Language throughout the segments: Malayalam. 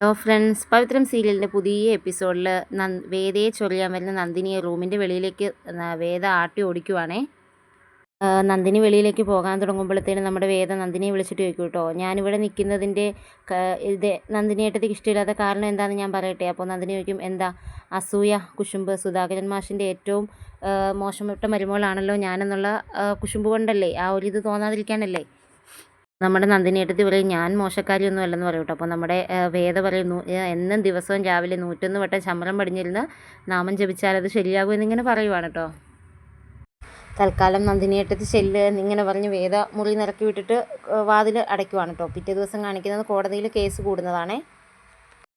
ഹലോ ഫ്രണ്ട്സ് പവിത്രം സീരിയലിന്റെ പുതിയ എപ്പിസോഡിൽ വേദയെ ചൊല്ലിയാൻ വരുന്ന നന്ദിനിയെ റൂമിന്റെ വെളിയിലേക്ക് വേദ ആട്ടി ഓടിക്കുവാണേ. നന്ദിനി വെളിയിലേക്ക് പോകാൻ തുടങ്ങുമ്പോഴത്തേനും നമ്മുടെ വേദ നന്ദിനിയെ വിളിച്ചിട്ട് ചോദിക്കും കേട്ടോ ഞാനിവിടെ നിൽക്കുന്നതിന്റെ ഇത് നന്ദിനിയേട്ടത്തേക്ക് ഇഷ്ടമില്ലാത്ത കാരണം എന്താണെന്ന് ഞാൻ പറയട്ടെ? അപ്പോൾ നന്ദിനി ചോദിക്കും എന്താ? അസൂയ കുശുമ്പ് സുധാകരൻ മാഷിന്റെ ഏറ്റവും മോശപ്പെട്ട മരുമകളാണല്ലോ ഞാനെന്നുള്ള കുശുമ്പ് കൊണ്ടല്ലേ? ആ ഒരു ഇത് തോന്നാതിരിക്കാനല്ലേ? നമ്മുടെ നന്ദിനിയേട്ടത്തി പറയും ഞാൻ മോശക്കാരിയൊന്നും അല്ലെന്ന് പറയും കേട്ടോ. അപ്പോൾ നമ്മുടെ വേദ പറയുന്നു "ഏ, എന്നും ദിവസവും രാവിലെ നൂറ്റൊന്ന് വട്ടം ശമ്പളം പടിഞ്ഞിരുന്ന് നാമം ജപിച്ചാൽ അത് ശരിയാകും എന്നിങ്ങനെ പറയുവാണ് കേട്ടോ. തൽക്കാലം നന്ദിനിയേട്ടത്തി ചെല്ല് എന്നിങ്ങനെ പറഞ്ഞ് വേദ മുറി നിറക്കി വിട്ടിട്ട് വാതിൽ അടയ്ക്കുവാണ് കേട്ടോ. പിറ്റേ ദിവസം കാണിക്കുന്നത് കോടതിയിൽ കേസ് കൂടുന്നതാണേ.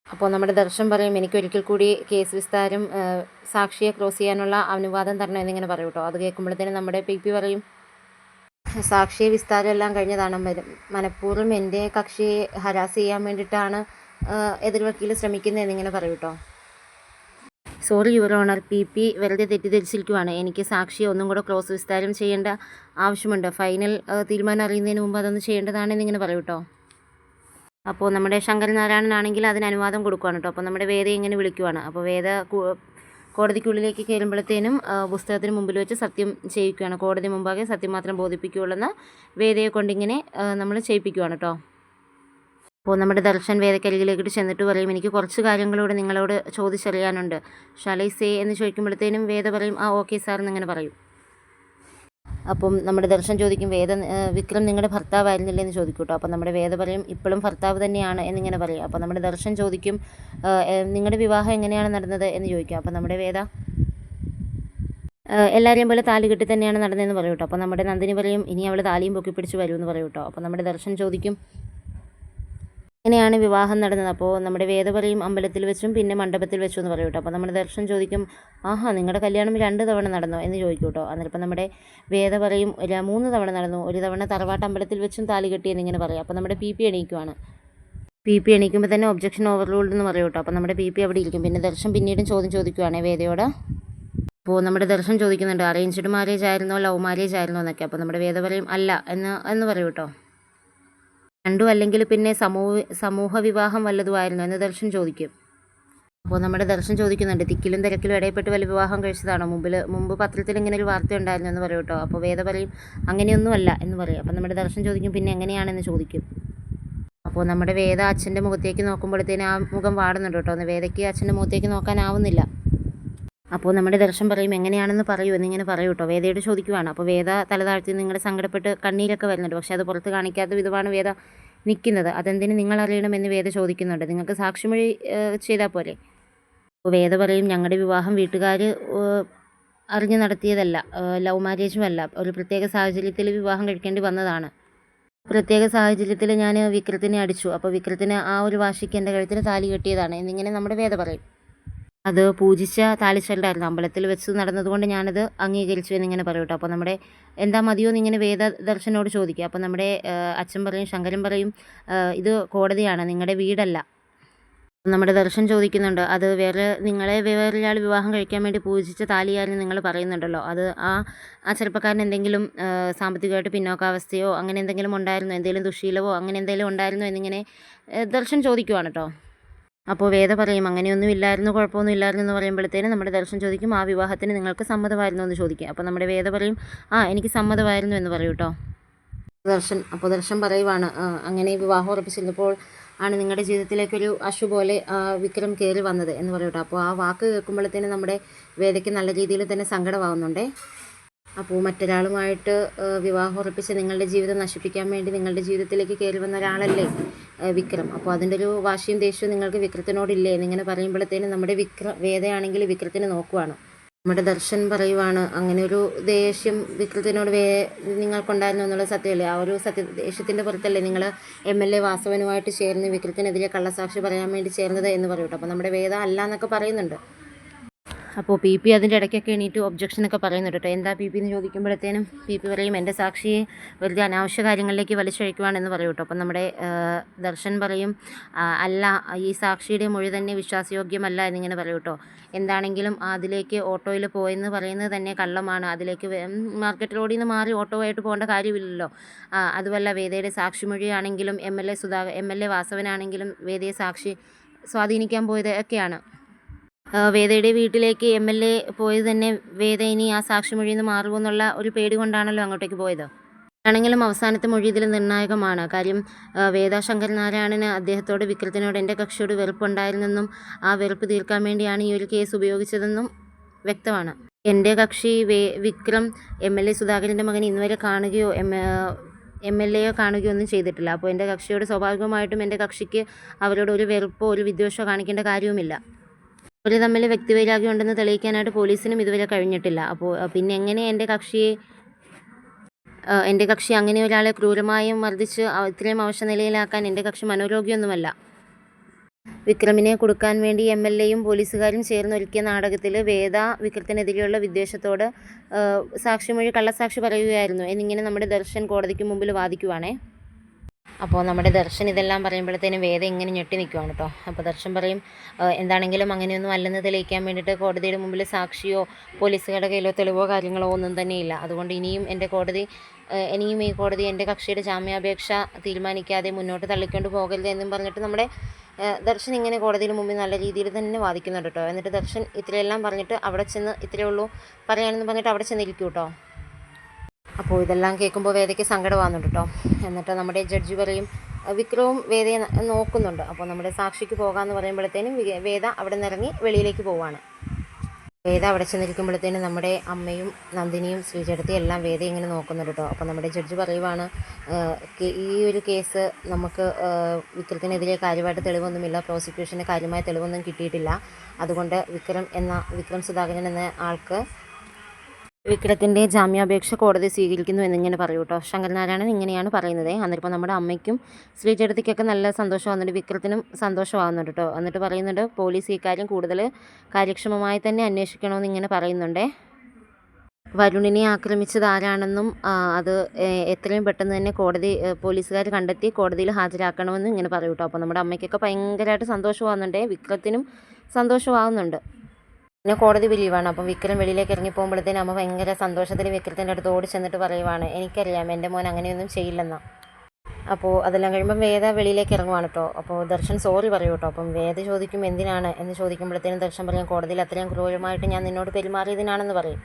അപ്പോൾ നമ്മുടെ ദർശൻ പറയും എനിക്ക് ഒരിക്കൽ കൂടി കേസ് വിസ്താരം സാക്ഷിയെ ക്രോസ് ചെയ്യാനുള്ള അനുവാദം തരണം എന്നിങ്ങനെ പറയും കേട്ടോ. അത് കേൾക്കുമ്പോഴത്തേനും നമ്മുടെ പി പറയും സാക്ഷിയെ വിസ്താരം എല്ലാം കഴിഞ്ഞതാണ് മനഃപൂർവം എന്റെ കക്ഷിയെ ഹരാസ് ചെയ്യാൻ വേണ്ടിയിട്ടാണ് എതിർവക്കീൽ എതിർ വക്കീൽ ശ്രമിക്കുന്നത് എന്നിങ്ങനെ പറയും കേട്ടോ sorry your honour. P P വെറുതെ തെറ്റിദ്ധരിച്ചിരിക്കുവാണ്. എനിക്ക് സാക്ഷിയെ ഒന്നും കൂടെ ക്രോസ് വിസ്താരം ചെയ്യേണ്ട ആവശ്യമുണ്ട്. ഫൈനൽ തീരുമാനം അറിയുന്നതിന് മുമ്പ് അതൊന്ന് ചെയ്യേണ്ടതാണെന്നിങ്ങനെ പറയും കേട്ടോ അപ്പോൾ നമ്മുടെ ശങ്കരനാരായണനാണെങ്കിൽ അതിന് അനുവാദം കൊടുക്കുകയാണ് കേട്ടോ അപ്പോൾ നമ്മുടെ വേദയെ ഇങ്ങനെ വിളിക്കുവാണ്. അപ്പോൾ വേദ കോടതിക്കുള്ളിലേക്ക് കയറുമ്പോഴത്തേനും പുസ്തകത്തിന് മുമ്പിൽ വെച്ച് സത്യം ചെയ്യിക്കുകയാണ്. കോടതി മുമ്പാകെ സത്യം മാത്രം ബോധിപ്പിക്കുകയുള്ളെന്ന് വേദയെ കൊണ്ടിങ്ങനെ നമ്മൾ ചെയ്യിപ്പിക്കുകയാണ് കേട്ടോ. അപ്പോൾ നമ്മുടെ ദർശൻ വേദക്കരികിലേക്ക് ചെന്നിട്ട് പറയും എനിക്ക് കുറച്ച് കാര്യങ്ങളോട് നിങ്ങളോട് ചോദിച്ചറിയാനുണ്ട്. ഷലൈസേ എന്ന് ചോദിക്കുമ്പോഴത്തേനും വേദ പറയും ആ ഓക്കെ സാർ എന്നിങ്ങനെ പറയും. അപ്പം നമ്മുടെ ദർശൻ ചോദിക്കും വേദ വിക്രം നിങ്ങളുടെ ഭർത്താവായിരുന്നില്ലേ? എന്ന് ചോദിക്കും കേട്ടോ. അപ്പം നമ്മുടെ വേദ പറയും ഇപ്പോഴും ഭർത്താവ് തന്നെയാണ് എന്നിങ്ങനെ പറയും. അപ്പം നമ്മുടെ ദർശൻ ചോദിക്കും നിങ്ങളുടെ വിവാഹം എങ്ങനെയാണ് നടന്നത്? എന്ന് ചോദിക്കും. അപ്പം നമ്മുടെ വേദ എല്ലാവരെയും പോലെ താലി കെട്ടി തന്നെയാണ് നടന്നതെന്ന് പറയും കേട്ടോ. അപ്പം നമ്മുടെ നന്ദിനി പറയും ഇനി അവൾ താലിയും പൊക്കി പിടിച്ച് വരുമെന്ന് പറയും കേട്ടോ. അപ്പം നമ്മുടെ ദർശൻ ചോദിക്കും എങ്ങനെയാണ് വിവാഹം നടന്നത്. അപ്പോൾ നമ്മുടെ വേദ പറയും അമ്പലത്തിൽ വെച്ചും പിന്നെ മണ്ഡപത്തിൽ വെച്ചും എന്ന് പറയും കേട്ടോ അപ്പോൾ നമ്മുടെ ദർശൻ ചോദിക്കും ആഹാ നിങ്ങളുടെ കല്യാണം രണ്ട് തവണ നടന്നോ എന്ന് ചോദിക്കും കേട്ടോ അന്നേരം നമ്മുടെ വേദ പറയും ഒരു മൂന്ന് തവണ നടന്നു. ഒരു തവണ തറവാട്ട് അമ്പലത്തിൽ വെച്ചും താലി കെട്ടി എന്നിങ്ങനെ പറയും. അപ്പോൾ നമ്മുടെ പി പി എണീക്കുവാണ്. പി പി എണീക്കുമ്പോൾ തന്നെ ഒബ്ജക്ഷൻ ഓവർറൂൾഡ് എന്ന് പറയും കേട്ടോ അപ്പോൾ നമ്മുടെ പി പി അവിടെ ഇരിക്കും. പിന്നെ ദർശൻ പിന്നീടും ചോദ്യം ചോദിക്കുവാണ് വേദയോട്. അപ്പോൾ നമ്മുടെ ദർശൻ ചോദിക്കുന്നുണ്ട് അറേഞ്ച്ഡ് മാരേജ് ആയിരുന്നോ? ലവ് മാരേജ് ആയിരുന്നോ? എന്നൊക്കെ. അപ്പോൾ നമ്മുടെ വേദ പറയും അല്ല എന്ന് എന്ന് പറയും കേട്ടോ രണ്ടും അല്ലെങ്കിൽ പിന്നെ സമൂഹ സമൂഹ വിവാഹം വല്ലതുമായിരുന്നു എന്ന് ദർശൻ ചോദിക്കും. അപ്പോൾ നമ്മുടെ ദർശൻ ചോദിക്കുന്നുണ്ട് തിക്കിലും തിരക്കിലും ഇടയപ്പെട്ട് വല്ല വിവാഹം കഴിച്ചതാണോ? മുമ്പിൽ മുമ്പ് പത്രത്തിൽ ഇങ്ങനെ ഒരു വാർത്ത ഉണ്ടായിരുന്നു എന്ന് പറയും കേട്ടോ. അപ്പോൾ വേദ പറയും അങ്ങനെയൊന്നുമല്ല എന്ന് പറയും. അപ്പോൾ നമ്മുടെ ദർശൻ ചോദിക്കും പിന്നെ എങ്ങനെയാണെന്ന് ചോദിക്കും. അപ്പോൾ നമ്മുടെ വേദ അച്ഛന്റെ മുഖത്തേക്ക് നോക്കുമ്പോഴത്തേന് ആ മുഖം വാടുന്നുണ്ട് കേട്ടോ. വേദയ്ക്ക് അച്ഛന്റെ മുഖത്തേക്ക് നോക്കാനാവുന്നില്ല. അപ്പോൾ നമ്മുടെ ദർശൻ പറയും എങ്ങനെയാണെന്ന് പറയൂ എന്നിങ്ങനെ പറയൂ കേട്ടോ. വേദയോട് ചോദിക്കുവാണ്. അപ്പോൾ വേദ തലതാഴ്ത്തി നിങ്ങളുടെ സങ്കടപ്പെട്ട് കണ്ണീരൊക്കെ വരുന്നുണ്ട്. പക്ഷേ അത് പുറത്ത് കാണിക്കാത്ത വിധമാണ് വേദ നിൽക്കുന്നത് അതെന്തിന് നിങ്ങൾ അറിയണമെന്ന് വേദ ചോദിക്കുന്നുണ്ട്. നിങ്ങൾക്ക് സാക്ഷിമൊഴി ചെയ്താൽ പോലെ അപ്പോൾ വേദ പറയും ഞങ്ങളുടെ വിവാഹം വീട്ടുകാർ അറിഞ്ഞു നടത്തിയതല്ല. ലവ് മാരേജും അല്ല. ഒരു പ്രത്യേക സാഹചര്യത്തിൽ വിവാഹം കഴിക്കേണ്ടി വന്നതാണ്. പ്രത്യേക സാഹചര്യത്തിൽ ഞാൻ വിക്രത്തിനെ അടിച്ചു. അപ്പോൾ വിക്രത്തിന് ആ ഒരു വാശിക്ക് എന്റെ കഴുത്തിന് താലി കെട്ടിയതാണ്. എന്നിങ്ങനെ നമ്മുടെ വേദ പറയും. അത് പൂജിച്ച താലിച്ചെണ്ടായിരുന്നു അമ്പലത്തിൽ വെച്ച് നടന്നതുകൊണ്ട് ഞാനത് അംഗീകരിച്ചു എന്നിങ്ങനെ പറയും കേട്ടോ. അപ്പോൾ നമ്മുടെ എന്താ മതിയോ എന്നിങ്ങനെ വേദ ദർശനോട് ചോദിക്കുക. അപ്പോൾ നമ്മുടെ അച്ഛൻ പറയും ശങ്കരൻ പറയും ഇത് കോടതിയാണ് നിങ്ങളുടെ വീടല്ല. നമ്മുടെ ദർശൻ ചോദിക്കുന്നുണ്ട് അത് വേറെ നിങ്ങളെ വേറൊരാൾ വിവാഹം കഴിക്കാൻ വേണ്ടി പൂജിച്ച താലിയായിരുന്നു നിങ്ങൾ പറയുന്നുണ്ടല്ലോ. അത് ആ ആ ചെറുപ്പക്കാരൻ എന്തെങ്കിലും സാമ്പത്തികമായിട്ട് പിന്നോക്കാവസ്ഥയോ അങ്ങനെ എന്തെങ്കിലും ഉണ്ടായിരുന്നോ? എന്തെങ്കിലും ദുശീലവോ അങ്ങനെ എന്തെങ്കിലും ഉണ്ടായിരുന്നോ എന്നിങ്ങനെ ദർശൻ ചോദിക്കുവാണ് കേട്ടോ. അപ്പോൾ വേദ പറയും അങ്ങനെയൊന്നും ഇല്ലായിരുന്നു കുഴപ്പമൊന്നും ഇല്ലായിരുന്നു എന്ന് പറയുമ്പോഴത്തേനും നമ്മുടെ ദർശൻ ചോദിക്കും ആ വിവാഹത്തിന് നിങ്ങൾക്ക് സമ്മതമായിരുന്നു? എന്ന് ചോദിക്കും അപ്പോൾ നമ്മുടെ വേദ പറയും ആ എനിക്ക് സമ്മതമായിരുന്നു എന്ന് പറയും കേട്ടോ ദർശൻ അപ്പോൾ ദർശൻ പറയുവാണ് "ആ, അങ്ങനെ വിവാഹം ഉറപ്പിച്ചിരുന്നപ്പോൾ ആണ് നിങ്ങളുടെ ജീവിതത്തിലേക്കൊരു അശു പോലെ വിക്രം കയറി വന്നത് എന്ന് പറയും കേട്ടോ അപ്പോൾ ആ വാക്ക് കേൾക്കുമ്പോഴത്തേനും നമ്മുടെ വേദയ്ക്ക് നല്ല രീതിയിൽ തന്നെ സങ്കടമാവുന്നുണ്ടേ. അപ്പോൾ മറ്റൊരാളുമായിട്ട് വിവാഹം ഉറപ്പിച്ച് നിങ്ങളുടെ ജീവിതം നശിപ്പിക്കാൻ വേണ്ടി നിങ്ങളുടെ ജീവിതത്തിലേക്ക് കയറി വന്ന ഒരാളല്ലേ വിക്രം. അപ്പോൾ അതിന്റെ ഒരു വാശിയും ദേഷ്യവും നിങ്ങൾക്ക് വിക്രത്തിനോടില്ലേ എന്നിങ്ങനെ പറയുമ്പോഴത്തേനും നമ്മുടെ വിക്ര വേദയാണെങ്കിൽ വിക്രത്തിനെ നോക്കുവാണ്. നമ്മുടെ ദർശൻ പറയുവാണ് അങ്ങനെ ഒരു ദേഷ്യം വിക്രത്തിനോട് വേ നിങ്ങൾക്കുണ്ടായിരുന്നു എന്നുള്ള സത്യമല്ലേ? ആ ഒരു സത്യ ദേഷ്യത്തിന്റെ പുറത്തല്ലേ നിങ്ങൾ എം എൽ എ വാസവനുമായിട്ട് ചേർന്ന് വിക്രത്തിനെതിരെ കള്ളസാക്ഷി പറയാൻ വേണ്ടി ചേർന്നത്? എന്ന് പറയൂട്ടോ അപ്പോൾ നമ്മുടെ വേദ അല്ല എന്നൊക്കെ പറയുന്നുണ്ട്. അപ്പോൾ പി പി അതിന്റെ ഇടയ്ക്കൊക്കെ എണീറ്റ് ഒബ്ജക്ഷനൊക്കെ പറയുന്നുണ്ട് കേട്ടോ. എന്താ പി പി എന്ന് ചോദിക്കുമ്പോഴത്തേനും പി പി പറയും എന്റെ സാക്ഷിയെ വലിയ അനാവശ്യ കാര്യങ്ങളിലേക്ക് വലിച്ചഴിക്കുവാണെന്ന് പറയും കേട്ടോ. അപ്പം നമ്മുടെ ദർശൻ പറയും അല്ല ഈ സാക്ഷിയുടെ മൊഴി തന്നെ വിശ്വാസയോഗ്യമല്ല എന്നിങ്ങനെ പറയും കേട്ടോ. എന്താണെങ്കിലും അതിലേക്ക് ഓട്ടോയിൽ പോയെന്ന് പറയുന്നത് തന്നെ കള്ളമാണ്. അതിലേക്ക് വേ- മാർക്കറ്റ് റോഡിൽ നിന്ന് മാറി ഓട്ടോ ആയിട്ട് പോകേണ്ട കാര്യമില്ലല്ലോ. അതുമല്ല വേദയുടെ സാക്ഷിമൊഴിയാണെങ്കിലും M L A Sudha M L A വാസവനാണെങ്കിലും വേദയെ സാക്ഷി സ്വാധീനിക്കാൻ പോയത് ഒക്കെയാണ് വേദയുടെ വീട്ടിലേക്ക് എം എൽ എ പോയത് തന്നെ വേദ ഇനി ആ സാക്ഷിമൊഴിയിൽ നിന്ന് മാറുമെന്നുള്ള ഒരു പേടി കൊണ്ടാണല്ലോ അങ്ങോട്ടേക്ക് പോയത്. ആണെങ്കിലും അവസാനത്തെ മൊഴി ഇതിൽ നിർണായകമാണ്. കാര്യം വേദാശങ്കർ വേദ ശങ്കർ നാരായണന് അദ്ദേഹത്തോട് വിക്രത്തിനോട് എന്റെ കക്ഷിയോട് വെറുപ്പുണ്ടായിരുന്നെന്നും ആ വെറുപ്പ് തീർക്കാൻ വേണ്ടിയാണ് ഈ ഒരു കേസ് ഉപയോഗിച്ചതെന്നും വ്യക്തമാണ്. എന്റെ കക്ഷി വേ വിക്രം എം എൽ എ സുധാകരന്റെ മകൻ ഇന്നുവരെ കാണുകയോ എം എം എൽ എയോ കാണുകയോ ഒന്നും ചെയ്തിട്ടില്ല. അപ്പോൾ എന്റെ കക്ഷിയോട് സ്വാഭാവികമായിട്ടും എന്റെ കക്ഷിക്ക് അവരോട് ഒരു വെറുപ്പോ ഒരു വിദ്വേഷമോ കാണിക്കേണ്ട കാര്യവുമില്ല. അവർ തമ്മിൽ വ്യക്തിവൈരാഗ്യം ഉണ്ടെന്ന് തെളിയിക്കാനായിട്ട് പോലീസിനും ഇതുവരെ കഴിഞ്ഞിട്ടില്ല. അപ്പോൾ പിന്നെ എങ്ങനെ എന്റെ കക്ഷിയെ എന്റെ കക്ഷി അങ്ങനെ ഒരാളെ ക്രൂരമായും മർദ്ദിച്ച് ഇത്രയും അവശ നിലയിലാക്കാൻ എന്റെ കക്ഷി മനോരോഗ്യമൊന്നുമല്ല വിക്രമിനെ കൊടുക്കാൻ വേണ്ടി എം എൽ എയും പോലീസുകാരും ചേർന്നൊരുക്കിയ നാടകത്തിൽ വേദ വിക്രത്തിനെതിരെയുള്ള വിദ്വേഷത്തോട് സാക്ഷിമൊഴി കള്ളസാക്ഷി പറയുകയായിരുന്നു. എന്നിങ്ങനെ നമ്മുടെ ദർശൻ കോടതിക്ക് മുമ്പിൽ വാദിക്കുവാണേ. അപ്പോൾ നമ്മുടെ ദർശൻ ഇതെല്ലാം പറയുമ്പോഴത്തേനും വേദ ഇങ്ങനെ ഞെട്ടി നിൽക്കുവാണ് കേട്ടോ അപ്പോൾ ദർശൻ പറയും എന്താണെങ്കിലും അങ്ങനെയൊന്നും അല്ലെന്ന് തെളിയിക്കാൻ വേണ്ടിയിട്ട് കോടതിയുടെ മുമ്പിൽ സാക്ഷിയോ പോലീസുകാരുടെ കയ്യിലോ തെളിവോ കാര്യങ്ങളോ ഒന്നും തന്നെയില്ല അതുകൊണ്ട് ഇനിയും എന്റെ കോടതി ഇനിയും ഈ കോടതി എന്റെ കക്ഷിയുടെ ജാമ്യാപേക്ഷ തീരുമാനിക്കാതെ മുന്നോട്ട് തള്ളിക്കൊണ്ട് പോകരുത് എന്നും പറഞ്ഞിട്ട് നമ്മുടെ ദർശൻ ഇങ്ങനെ കോടതിയിൽ മുമ്പിൽ നല്ല രീതിയിൽ തന്നെ വാദിക്കുന്നുണ്ട് കേട്ടോ എന്നിട്ട് ദർശൻ ഇത്രയെല്ലാം പറഞ്ഞിട്ട് അവിടെ ചെന്ന് ഇത്രയേ ഉള്ളൂ പറയാനെന്ന് പറഞ്ഞിട്ട് അവിടെ ചെന്നിരിക്കും കേട്ടോ അപ്പോൾ ഇതെല്ലാം കേൾക്കുമ്പോൾ വേദയ്ക്ക് സങ്കടമാകുന്നുണ്ട് കേട്ടോ. എന്നിട്ട് നമ്മുടെ ജഡ്ജി പറയും വിക്രവും വേദയെ നോക്കുന്നുണ്ട്. അപ്പോൾ നമ്മുടെ സാക്ഷിക്ക് പോകാമെന്ന് പറയുമ്പോഴത്തേനും വേദ അവിടെ നിന്നിറങ്ങി വെളിയിലേക്ക് പോവാണ്. വേദ അവിടെ ചെന്നിരിക്കുമ്പോഴത്തേനും നമ്മുടെ അമ്മയും നന്ദിനിയും ശ്രീചേട്ടത്തി എല്ലാം വേദ ഇങ്ങനെ നോക്കുന്നുണ്ട് കേട്ടോ. അപ്പോൾ നമ്മുടെ ജഡ്ജി പറയുവാണ് ഈ ഒരു കേസ് നമുക്ക് വിക്രത്തിനെതിരെ കാര്യമായിട്ട് തെളിവൊന്നുമില്ല. പ്രോസിക്യൂഷന് കാര്യമായ തെളിവൊന്നും കിട്ടിയിട്ടില്ല. അതുകൊണ്ട് വിക്രം എന്ന വിക്രം സുധാകരൻ എന്ന ആൾക്ക് വിക്രത്തിന്റെ ജാമ്യാപേക്ഷ കോടതി സ്വീകരിക്കുന്നു എന്നിങ്ങനെ പറയൂ കേട്ടോ ശങ്കരനാരായണൻ ഇങ്ങനെയാണ് പറയുന്നത്. അന്നിപ്പോൾ നമ്മുടെ അമ്മയ്ക്കും ശ്രീചേട്ടത്തിക്കൊക്കെ നല്ല സന്തോഷമാകുന്നുണ്ട് വിക്രത്തിനും സന്തോഷമാകുന്നുണ്ട് കേട്ടോ എന്നിട്ട് പറയുന്നുണ്ട് പോലീസ് ഈ കാര്യം കൂടുതൽ കാര്യക്ഷമമായി തന്നെ അന്വേഷിക്കണമെന്ന് ഇങ്ങനെ പറയുന്നുണ്ടേ. വരുണിനെ ആക്രമിച്ചത് ആരാണെന്നും അത് എത്രയും പെട്ടെന്ന് തന്നെ കോടതി പോലീസുകാർ കണ്ടെത്തി കോടതിയിൽ ഹാജരാക്കണമെന്നും ഇങ്ങനെ പറയൂ കേട്ടോ അപ്പോൾ നമ്മുടെ അമ്മയ്ക്കൊക്കെ ഭയങ്കരമായിട്ട് സന്തോഷമാകുന്നുണ്ട് വിക്രത്തിനും സന്തോഷമാകുന്നുണ്ട് പിന്നെ കോടതി ബിലീവാണ് അപ്പം വിക്രം വെളിയിലേക്ക് ഇറങ്ങി പോകുമ്പോഴത്തേനും അമ്മ ഭയങ്കര സന്തോഷത്തിൽ വിക്രത്തിന്റെ അടുത്ത് ഓടി ചെന്നിട്ട് പറയുവാണ് എനിക്കറിയാം എന്റെ മോൻ അങ്ങനെയൊന്നും ചെയ്യില്ലെന്ന്. അപ്പോൾ അതെല്ലാം കഴിയുമ്പം വേദ വെളിയിലേക്ക് ഇറങ്ങുവാണ് കേട്ടോ അപ്പോൾ ദർശൻ സോറി പറയൂ കേട്ടോ അപ്പം വേദ ചോദിക്കും എന്തിനാണ്? എന്ന് ചോദിക്കുമ്പോഴത്തേനും ദർശൻ പറയും കോടതിയിൽ അത്രയും ക്രൂരമായിട്ട് ഞാൻ നിന്നോട് പെരുമാറിയതിനാണെന്ന് പറയും.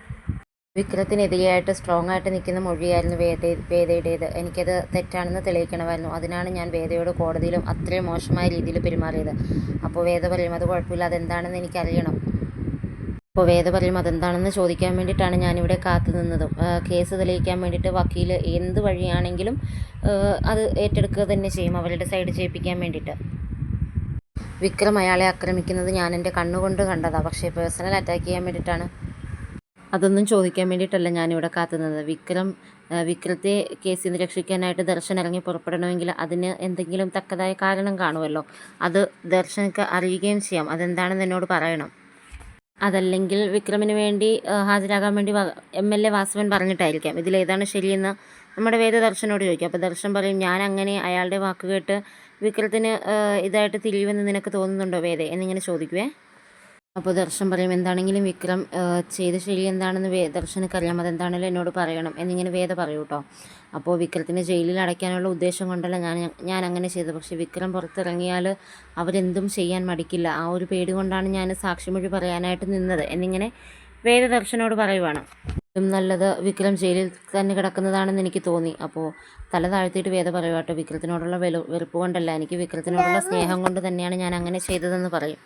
വിക്രത്തിനെതിരെയായിട്ട് സ്ട്രോങ് ആയിട്ട് നിൽക്കുന്ന മൊഴിയായിരുന്നു വേദ വേദയുടേത്. എനിക്കത് തെറ്റാണെന്ന് തെളിയിക്കണമായിരുന്നു. അതിനാണ് ഞാൻ വേദയോട് കോടതിയിലും അത്രയും മോശമായ രീതിയിൽ പെരുമാറിയത്. അപ്പോൾ വേദ പറയും അത് കുഴപ്പമില്ല. അതെന്താണെന്ന് എനിക്കറിയണം. അപ്പോൾ വേദ പറയും അതെന്താണെന്ന് ചോദിക്കാൻ വേണ്ടിയിട്ടാണ് ഞാനിവിടെ കാത്തു നിന്നതും. കേസ് തെളിയിക്കാൻ വേണ്ടിയിട്ട് വക്കീൽ എന്ത് വഴിയാണെങ്കിലും അത് ഏറ്റെടുക്കുക തന്നെ ചെയ്യും അവരുടെ സൈഡ് ചെയ്യിപ്പിക്കാൻ വേണ്ടിയിട്ട്. വിക്രം അയാളെ ആക്രമിക്കുന്നത് ഞാൻ എന്റെ കണ്ണുകൊണ്ട് കണ്ടതാണ് പക്ഷേ പേഴ്സണൽ അറ്റാക്ക് ചെയ്യാൻ വേണ്ടിയിട്ടാണ്. അതൊന്നും ചോദിക്കാൻ വേണ്ടിയിട്ടല്ല ഞാനിവിടെ കാത്തുനിന്നത് വിക്രം വിക്രത്തെ കേസിൽ നിന്ന് രക്ഷിക്കാനായിട്ട് ദർശൻ ഇറങ്ങി പുറപ്പെടണമെങ്കിൽ അതിന് എന്തെങ്കിലും തക്കതായ കാരണം കാണുമല്ലോ. അത് ദർശനക്ക് അറിയുകയും ചെയ്യാം. അതെന്താണെന്ന് എന്നോട് പറയണം. അതല്ലെങ്കിൽ വിക്രമിന് വേണ്ടി ഹാജരാകാൻ വേണ്ടി എം എൽ എ വാസവൻ പറഞ്ഞിട്ടായിരിക്കാം. ഇതിലേതാണ് ശരിയെന്ന് നമ്മുടെ വേദദർശനോട് ചോദിക്കും. അപ്പോൾ ദർശൻ പറയും ഞാൻ അങ്ങനെ അയാളുടെ വാക്ക് കേട്ട് വിക്രത്തിന് ഇതായിട്ട് തിരിയുമെന്ന് നിനക്ക് തോന്നുന്നുണ്ടോ വേദ? എന്നിങ്ങനെ ചോദിക്കുവേ. അപ്പോൾ ദർശൻ പറയും. എന്താണെങ്കിലും വിക്രം ചെയ്ത ശരി എന്താണെന്ന് വേ ദർശനക്കറിയാം അതെന്താണെങ്കിലും എന്നോട് പറയണം. എന്നിങ്ങനെ വേദ പറയൂ കേട്ടോ. അപ്പോൾ വിക്രത്തിനെ ജയിലിൽ അടയ്ക്കാനുള്ള ഉദ്ദേശം കൊണ്ടല്ല ഞാൻ ഞാൻ അങ്ങനെ ചെയ്തത്. പക്ഷേ വിക്രം പുറത്തിറങ്ങിയാൽ അവരെന്തും ചെയ്യാൻ മടിക്കില്ല. ആ ഒരു പേടി കൊണ്ടാണ് ഞാൻ സാക്ഷിമൊഴി പറയാനായിട്ട് നിന്നത്. എന്നിങ്ങനെ വേദ ദർശനോട് പറയുവാണ്. നല്ലത് വിക്രം ജയിലിൽ തന്നെ കിടക്കുന്നതാണെന്ന് എനിക്ക് തോന്നി. അപ്പോൾ തല താഴ്ത്തിയിട്ട് വേദ പറയുവാട്ടോ വിക്രത്തിനോടുള്ള വെലു വെറുപ്പ് കൊണ്ടല്ല. എനിക്ക് വിക്രത്തിനോടുള്ള സ്നേഹം കൊണ്ട് തന്നെയാണ് ഞാൻ അങ്ങനെ ചെയ്തതെന്ന് പറയും.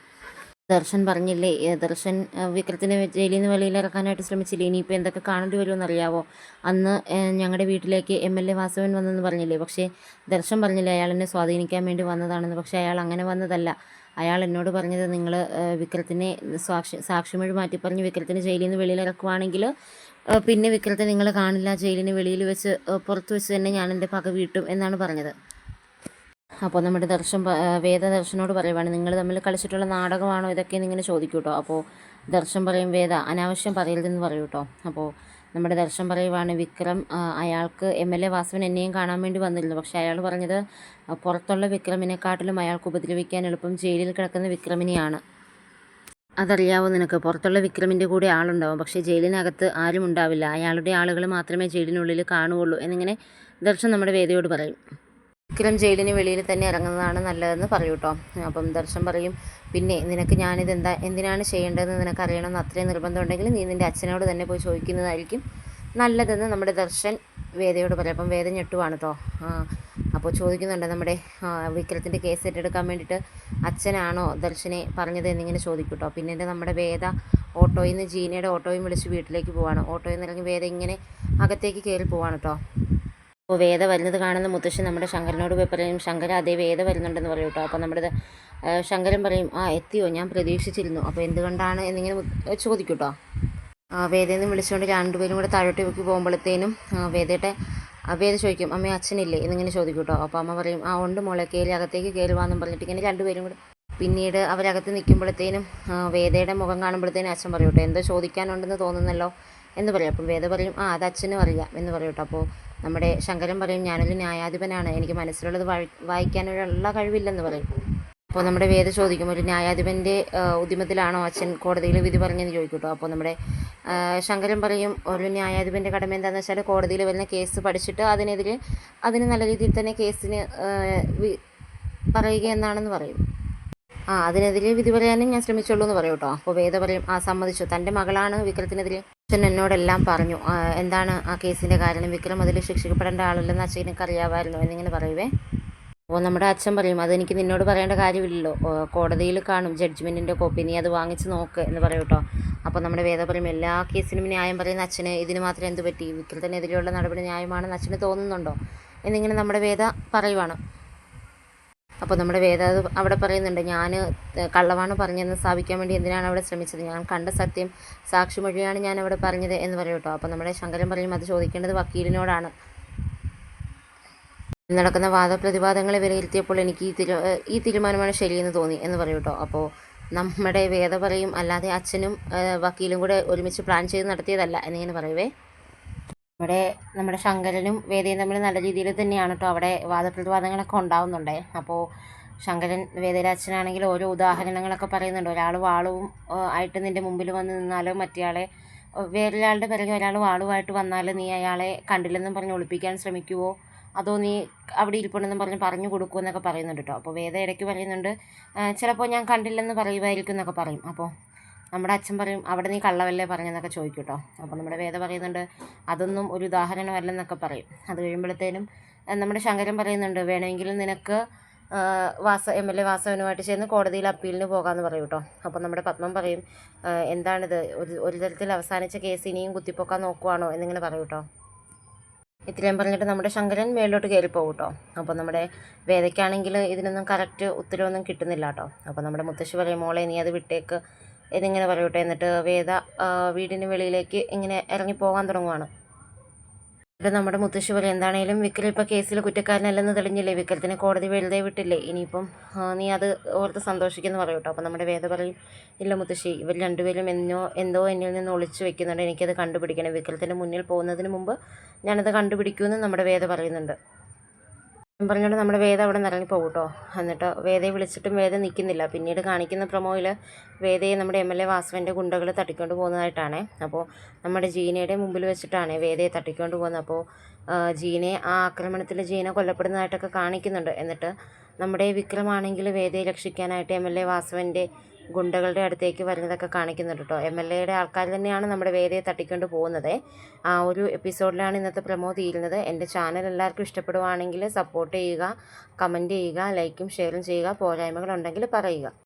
ദർശൻ പറഞ്ഞില്ലേ? ദർശൻ വിക്രത്തിനെ ജയിലിൽ നിന്ന് വെളിയിലിറക്കാനായിട്ട് ശ്രമിച്ചില്ലേ? ഇനിയിപ്പോൾ എന്തൊക്കെ കാണേണ്ടി വരുമെന്ന് അറിയാവോ അന്ന് ഞങ്ങളുടെ വീട്ടിലേക്ക് എം എൽ എ വാസവൻ വന്നെന്ന് പറഞ്ഞില്ലേ? പക്ഷേ ദർശൻ പറഞ്ഞില്ലേ അയാൾ എന്നെ സ്വാധീനിക്കാൻ വേണ്ടി വന്നതാണെന്ന്. പക്ഷേ അയാൾ അങ്ങനെ വന്നതല്ല. അയാൾ എന്നോട് പറഞ്ഞത് നിങ്ങൾ വിക്രത്തിനെ സാക്ഷി സാക്ഷിമൊഴി മാറ്റി പറഞ്ഞ് വിക്രത്തിനെ ജയിലിൽ നിന്ന് വെളിയിലിറക്കുവാണെങ്കിൽ പിന്നെ വിക്രത്തെ നിങ്ങൾ കാണില്ല ജയിലിന് വെളിയിൽ വെച്ച് പുറത്ത് വെച്ച് തന്നെ ഞാൻ എന്റെ പക വീട്ടും എന്നാണ് പറഞ്ഞത്. അപ്പോൾ നമ്മുടെ ദർശൻ വേദ ദർശനോട് പറയുവാണ് നിങ്ങൾ തമ്മിൽ കളിച്ചിട്ടുള്ള നാടകമാണോ ഇതൊക്കെ എന്നിങ്ങനെ ചോദിക്കും കേട്ടോ അപ്പോൾ ദർശൻ പറയും വേദ അനാവശ്യം പറയരുതെന്ന് പറയൂ കേട്ടോ അപ്പോൾ നമ്മുടെ ദർശൻ പറയുവാണ് വിക്രം അയാൾക്ക് എം എൽ എ വാസവൻ എന്നെയും കാണാൻ വേണ്ടി വന്നിരുന്നു. പക്ഷേ അയാൾ പറഞ്ഞത് പുറത്തുള്ള വിക്രമിനെക്കാട്ടിലും അയാൾക്ക് ഉപദ്രവിക്കാൻ എളുപ്പം ജയിലിൽ കിടക്കുന്ന വിക്രമിനെയാണ്. അതറിയാവോ നിനക്ക്? പുറത്തുള്ള വിക്രമിന്റെ കൂടെ ആളുണ്ടാവും. പക്ഷേ ജയിലിനകത്ത് ആരും ഉണ്ടാവില്ല അയാളുടെ ആളുകൾ മാത്രമേ ജയിലിനുള്ളിൽ കാണുകയുള്ളൂ എന്നിങ്ങനെ ദർശൻ നമ്മുടെ വേദയോട് പറയും. വിക്രം ജയിലിന് വെളിയിൽ തന്നെ ഇറങ്ങുന്നതാണ് നല്ലതെന്ന് പറയൂ കേട്ടോ അപ്പം ദർശൻ പറയും പിന്നെ നിനക്ക് ഞാനിത് എന്താ എന്തിനാണ് ചെയ്യേണ്ടതെന്ന് നിനക്ക് അറിയണമെന്ന് അത്രയും നിർബന്ധമുണ്ടെങ്കിൽ നീ നിന്റെ അച്ഛനോട് തന്നെ പോയി ചോദിക്കുന്നതായിരിക്കും നല്ലതെന്ന് നമ്മുടെ ദർശൻ വേദയോട് പറയും. അപ്പം വേദ ഞെട്ടുവാണ് കേട്ടോ അപ്പോൾ ചോദിക്കുന്നുണ്ട് നമ്മുടെ വിക്രത്തിന്റെ കേസ് ഏറ്റെടുക്കാൻ വേണ്ടിയിട്ട് അച്ഛനാണോ ദർശനെ പറഞ്ഞത് എന്നിങ്ങനെ ചോദിക്കും കേട്ടോ പിന്നെ നമ്മുടെ വേദ ഓട്ടോയിൽ നിന്ന് ജീനയുടെ ഓട്ടോയും വിളിച്ച് വീട്ടിലേക്ക് പോവാണ്. ഓട്ടോയിൽ നിന്ന് ഇറങ്ങി വേദ ഇങ്ങനെ അകത്തേക്ക് കയറി പോവാണ് കേട്ടോ അപ്പോൾ വേദ വരുന്നത് കാണുന്ന മുത്തശ്ശൻ നമ്മുടെ ശങ്കരനോട് പോയി പറയും ശങ്കര അതേ വേദ വരുന്നുണ്ടെന്ന് പറയും കേട്ടോ അപ്പോൾ നമ്മുടെ ശങ്കരൻ പറയും ആ എത്തിയോ ഞാൻ പ്രതീക്ഷിച്ചിരുന്നു. അപ്പോൾ എന്തുകൊണ്ടാണ് എന്നിങ്ങനെ ചോദിക്കും കേട്ടോ ആ, വേദയിൽ നിന്ന് വിളിച്ചുകൊണ്ട് രണ്ടുപേരും കൂടെ താഴോട്ട് വെക്കി പോകുമ്പോഴത്തേനും വേദയുടെ വേദ ചോദിക്കും അമ്മ അച്ഛനില്ലേ? എന്നിങ്ങനെ ചോദിക്കും കേട്ടോ അപ്പോൾ അമ്മ പറയും ആ ഉണ്ട് മോളെ കയറി അകത്തേക്ക് കയറുവാന്നും പറഞ്ഞിട്ട് ഇങ്ങനെ രണ്ടുപേരും കൂടെ പിന്നീട് അവരകത്ത് നിൽക്കുമ്പോഴത്തേനും വേദയുടെ മുഖം കാണുമ്പോഴത്തേനും അച്ഛൻ പറയും എന്തോ ചോദിക്കാനുണ്ടെന്ന് തോന്നുന്നല്ലോ? എന്ന് പറയും. അപ്പം വേദ പറയും ആ അത് അച്ഛനും അറിയാം എന്ന് പറയും അപ്പോൾ നമ്മുടെ ശങ്കരൻ പറയും ഞാനൊരു ന്യായാധിപനാണ്. എനിക്ക് മനസ്സിലുള്ളത് വായി- വായിക്കാനുള്ള കഴിവില്ലെന്ന് പറയും. അപ്പോൾ നമ്മുടെ വേദ ചോദിക്കും ഒരു ന്യായാധിപന്റെ ഉദ്യമത്തിലാണോ അച്ഛൻ കോടതിയിൽ വിധി പറഞ്ഞെന്ന് ചോദിക്കട്ടോ? കേട്ടോ അപ്പോൾ നമ്മുടെ ശങ്കരൻ പറയും ഒരു ന്യായാധിപന്റെ കടമ എന്താണെന്ന് വെച്ചാൽ കോടതിയിൽ വരുന്ന കേസ് പഠിച്ചിട്ട് അതിനെതിരെ അതിന് നല്ല രീതിയിൽ തന്നെ കേസിന് പറയുക എന്നാണെന്ന് പറയും. ആ അതിനെതിരെ വിധി പറയാനും ഞാൻ ശ്രമിച്ചുള്ളൂ എന്ന് പറയും കേട്ടോ അപ്പോൾ വേദ പറയും ആ സമ്മതിച്ചു. തന്റെ മകളാണ് വിക്രത്തിനെതിരെ അച്ഛൻ എന്നോടെല്ലാം പറഞ്ഞു. എന്താണ് ആ കേസിന്റെ കാരണം? വിക്രം അതിൽ ശിക്ഷിക്കപ്പെടേണ്ട ആളല്ലെന്ന് അച്ഛനൊക്കെ അറിയാമായിരുന്നു എന്നിങ്ങനെ പറയുവേ. അപ്പോൾ നമ്മുടെ അച്ഛൻ പറയും അതെനിക്ക് നിന്നോട് പറയേണ്ട കാര്യമില്ലല്ലോ. കോടതിയിൽ കാണും ജഡ്ജ്മെന്റിന്റെ കോപ്പി. നീ അത് വാങ്ങിച്ച് നോക്ക് എന്ന് പറയും കേട്ടോ അപ്പോൾ നമ്മുടെ വേദ പറയും എല്ലാ കേസിനും ന്യായം പറയുന്ന അച്ഛന് ഇതിന് മാത്രം എന്ത് പറ്റി? വിക്രത്തിനെതിരെയുള്ള നടപടി ന്യായമാണെന്ന് അച്ഛന് തോന്നുന്നുണ്ടോ? എന്നിങ്ങനെ നമ്മുടെ വേദ പറയുവാണ്. അപ്പോൾ നമ്മുടെ വേദാത് അവിടെ പറയുന്നുണ്ട് ഞാൻ കള്ളവാണ് പറഞ്ഞതെന്ന് സ്ഥാപിക്കാൻ വേണ്ടി എന്തിനാണ് അവിടെ ശ്രമിച്ചത്? ഞാൻ കണ്ട സത്യം സാക്ഷി മൊഴിയാണ് ഞാൻ അവിടെ പറഞ്ഞത് എന്ന് പറയും കേട്ടോ. അപ്പോൾ നമ്മുടെ ശങ്കരൻ പറയും അത് ചോദിക്കേണ്ടത് വക്കീലിനോടാണ്. നടക്കുന്ന വാദപ്രതിവാദങ്ങളെ വിലയിരുത്തിയപ്പോൾ എനിക്ക് ഈ തിരു ഈ തീരുമാനമാണ് ശരിയെന്ന് തോന്നി എന്ന് പറയും കേട്ടോ. അപ്പോൾ നമ്മുടെ വേദ പറയും അല്ലാതെ അച്ഛനും വക്കീലും കൂടെ ഒരുമിച്ച് പ്ലാൻ ചെയ്ത് നടത്തിയതല്ല എന്നിങ്ങനെ പറയുവേ. ഇവിടെ നമ്മുടെ ശങ്കരനും വേദയും തമ്മിൽ നല്ല രീതിയിൽ തന്നെയാണ് കേട്ടോ അവിടെ വാദപ്രതിവാദങ്ങളൊക്കെ ഉണ്ടാവുന്നുണ്ട്. അപ്പോൾ ശങ്കരൻ വേദരാജനാണെങ്കിൽ ഓരോ ഉദാഹരണങ്ങളൊക്കെ പറയുന്നുണ്ട്. ഒരാൾ വാളും ആയിട്ട് നിന്റെ മുമ്പിൽ വന്ന് നിന്നാലോ മറ്റേയാളെ വേറൊരാളുടെ പിറകെ ഒരാൾ വാളുമായിട്ട് വന്നാൽ നീ അയാളെ കണ്ടില്ലെന്നും പറഞ്ഞ് ഒളിപ്പിക്കാൻ ശ്രമിക്കുവോ? അതോ നീ അവിടെ ഇരിപ്പുണ്ടെന്നും പറഞ്ഞ് പറഞ്ഞു കൊടുക്കുമെന്നൊക്കെ പറയുന്നുണ്ട് കേട്ടോ അപ്പോൾ വേദ ഇടയ്ക്ക് പറയുന്നുണ്ട് ചിലപ്പോൾ ഞാൻ കണ്ടില്ലെന്ന് പറയുമായിരിക്കും എന്നൊക്കെ പറയും. അപ്പോൾ നമ്മുടെ അച്ഛൻ പറയും അവിടെ നീ കള്ളവല്ലേ പറഞ്ഞെന്നൊക്കെ ചോദിക്കും കേട്ടോ അപ്പോൾ നമ്മുടെ വേദ പറയുന്നുണ്ട് അതൊന്നും ഒരു ഉദാഹരണമല്ലെന്നൊക്കെ പറയും. അത് കഴിയുമ്പോഴത്തേനും നമ്മുടെ ശങ്കരൻ പറയുന്നുണ്ട് വേണമെങ്കിൽ നിനക്ക് വാസ എം എൽ എ വാസവനുമായിട്ട് ചേർന്ന് കോടതിയിൽ അപ്പീലിന് പോകാമെന്ന് പറയും കേട്ടോ അപ്പോൾ നമ്മുടെ പത്മം പറയും എന്താണിത്? ഒരു ഒരു തരത്തിൽ അവസാനിച്ച കേസ് ഇനിയും കുത്തിപ്പൊക്കാൻ നോക്കുവാണോ? എന്നിങ്ങനെ പറയും കേട്ടോ ഇത്രയും പറഞ്ഞിട്ട് നമ്മുടെ ശങ്കരൻ മേളിലോട്ട് കയറി പോകും കേട്ടോ അപ്പോൾ നമ്മുടെ വേദയ്ക്കാണെങ്കിൽ ഇതിനൊന്നും കറക്റ്റ് ഉത്തരവൊന്നും കിട്ടുന്നില്ല കേട്ടോ അപ്പോൾ നമ്മുടെ മുത്തശ്ശി പറയും മോളെ നീ അത് വിട്ടേക്ക്. എന്നിങ്ങനെ പറയൂട്ടെ. എന്നിട്ട് വേദ വീടിന് വെളിയിലേക്ക് ഇങ്ങനെ ഇറങ്ങി പോകാൻ തുടങ്ങുവാണ്. ഇവിടെ നമ്മുടെ മുത്തശ്ശി പറയും എന്താണേലും വിക്കൽ ഇപ്പം കേസിൽ കുറ്റക്കാരനല്ലെന്ന് തെളിഞ്ഞില്ലേ? വിക്കലത്തിന് കോടതി വെറുതെ വിട്ടില്ലേ? ഇനിയിപ്പം നീ അത് ഓർത്ത് സന്തോഷിക്കുന്നു പറയും കേട്ടോ അപ്പോൾ നമ്മുടെ വേദ പറയും ഇല്ല മുത്തശ്ശി ഇവർ രണ്ടുപേരും എന്നോ എന്തോ എന്നിൽ നിന്ന് ഒളിച്ചു വെക്കുന്നുണ്ട്. എനിക്കത് കണ്ടുപിടിക്കണം. വിക്കലത്തിന്റെ മുന്നിൽ പോകുന്നതിന് മുമ്പ് ഞാനത് കണ്ടുപിടിക്കുമെന്ന് നമ്മുടെ വേദ പറയുന്നുണ്ട്. പറഞ്ഞുകൊണ്ട് നമ്മുടെ വേദ അവിടെ നിന്ന് ഇറങ്ങി കേട്ടോ എന്നിട്ട് വേദയെ വിളിച്ചിട്ടും വേദ നിൽക്കുന്നില്ല പിന്നീട് കാണിക്കുന്ന പ്രൊമോയിൽ വേദയെ നമ്മുടെ എം എൽ എ വാസുവിന്റെ ഗുണ്ടകൾ തട്ടിക്കൊണ്ട് പോകുന്നതായിട്ടാണ്. അപ്പോൾ നമ്മുടെ ജീനയുടെ മുമ്പിൽ വെച്ചിട്ടാണ് വേദയെ തട്ടിക്കൊണ്ട് പോകുന്നത്. അപ്പോൾ ജീനെ ആ ആക്രമണത്തിൽ ജീന കൊല്ലപ്പെടുന്നതായിട്ടൊക്കെ കാണിക്കുന്നുണ്ട്. എന്നിട്ട് നമ്മുടെ വിക്രമാണെങ്കിൽ വേദയെ രക്ഷിക്കാനായിട്ട് എം എൽ എ വാസവന്റെ ഗുണ്ടകളുടെ അടുത്തേക്ക് വരുന്നതൊക്കെ കാണിക്കുന്നുണ്ട് കേട്ടോ. എം എൽ എയുടെ ആൾക്കാർ തന്നെയാണ് നമ്മുടെ വേദയെ തട്ടിക്കൊണ്ട് പോകുന്നത്. ആ ഒരു എപ്പിസോഡിലാണ് ഇന്നത്തെ പ്രമോ തീരുന്നത്. എന്റെ ചാനൽ എല്ലാവർക്കും ഇഷ്ടപ്പെടുവാണെങ്കിൽ സപ്പോർട്ട് ചെയ്യുക കമന്റ് ചെയ്യുക ലൈക്കും ഷെയറും ചെയ്യുക പോരായ്മകളുണ്ടെങ്കിൽ പറയുക.